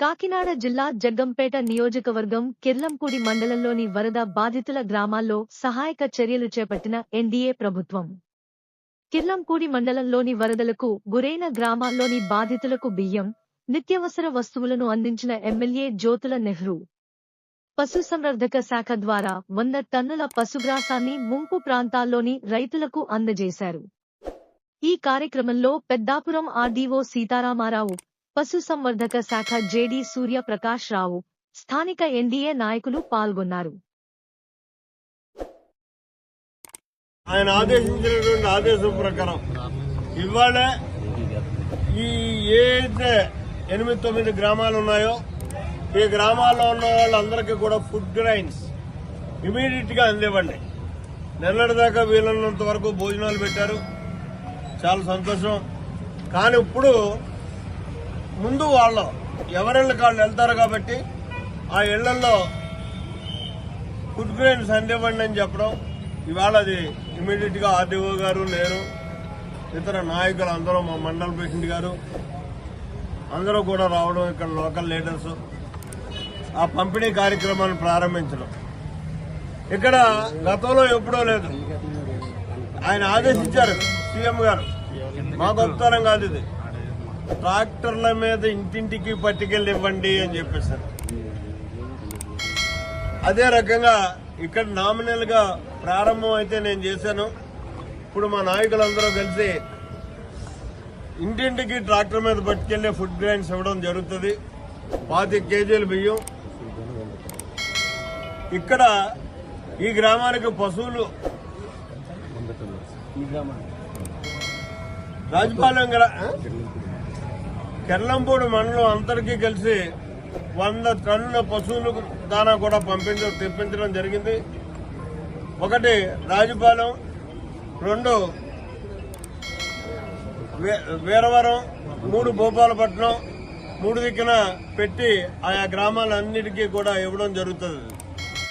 కాకినాడ జిల్లా జగ్గంపేట నియోజకవర్గం కిర్లంపూడి మండలంలోని వరద బాధితుల గ్రామాల్లో సహాయక చర్యలు చేపట్టిన ఎన్డీఏ ప్రభుత్వం. కిర్లంపూడి మండలంలోని వరదలకు గురైన గ్రామాల్లోని బాధితులకు బియ్యం నిత్యవసర వస్తువులను అందించిన ఎమ్మెల్యే జ్యోతుల నెహ్రూ. పశుసంవర్ధక శాఖ ద్వారా వంద టన్నుల పశుగ్రాసాన్ని ముంపు ప్రాంతాల్లోని రైతులకు అందజేశారు. ఈ కార్యక్రమంలో పెద్దాపురం ఆర్డీఓ సీతారామారావు పశుసంవర్ధక శాఖ జేడీ సూర్యప్రకాష్ రావు స్థానిక ఎన్డీఏ నాయకులు పాల్గొన్నారు. ఆయన ఆదేశించినటువంటి ఆదేశం ప్రకారం ఇవాళ ఈ ఏదైతే ఎనిమిది తొమ్మిది గ్రామాలు ఉన్నాయో ఈ గ్రామాల్లో ఉన్న వాళ్ళందరికీ కూడా ఫుడ్ గ్రైన్స్ ఇమీడియట్గా అందివ్వండి. నిన్నటి దాకా వీలైనంత వరకు భోజనాలు పెట్టారు. చాలా సంతోషం. కానీ ఇప్పుడు ముందు వాళ్ళు ఎవరిళ్ళ వాళ్ళు వెళ్తారు కాబట్టి ఆ ఇళ్ళలో ఫుడ్ గ్రెయిన్స్ అందివ్వండి అని చెప్పడం. ఇవాళ అది ఇమీడియట్గా ఆర్డీఓ గారు లేరు. ఇతర నాయకులు అందరూ మా మండల ప్రెసిడెంట్ గారు అందరూ కూడా రావడం ఇక్కడ లోకల్ లీడర్స్. ఆ పంపిణీ కార్యక్రమాన్ని ప్రారంభించడం. ఇక్కడ గతంలో ఎప్పుడో లేదు. ఆయన ఆదేశించారు సీఎం గారు. మాకు ఉత్తరం కాదు ఇది. ట్రాక్టర్ల మీద ఇంటింటికి పట్టుకెళ్ళి ఇవ్వండి అని చెప్పేశారు అదే రకంగా ఇక్కడ నామినల్గా ప్రారంభం అయితే నేను చేశాను. ఇప్పుడు మా నాయకులందరూ కలిసి ఇంటింటికి ట్రాక్టర్ మీద పట్టుకెళ్ళే ఫుడ్ గ్రైన్స్ ఇవ్వడం జరుగుతుంది. పాతి కేజీల బియ్యం. ఇక్కడ ఈ గ్రామానికి పశువులు రాజపాలెం తెల్లంపూడి మండలం అందరికీ కలిసి వంద టన్నుల పశువులకు దానా కూడా పంపించడం తెప్పించడం జరిగింది. ఒకటి రాజుపాలెం రెండు వీరవరం మూడు భూపాలపట్నం మూడు దిక్కున పెట్టి ఆయా గ్రామాలన్నిటికీ కూడా ఇవ్వడం జరుగుతుంది.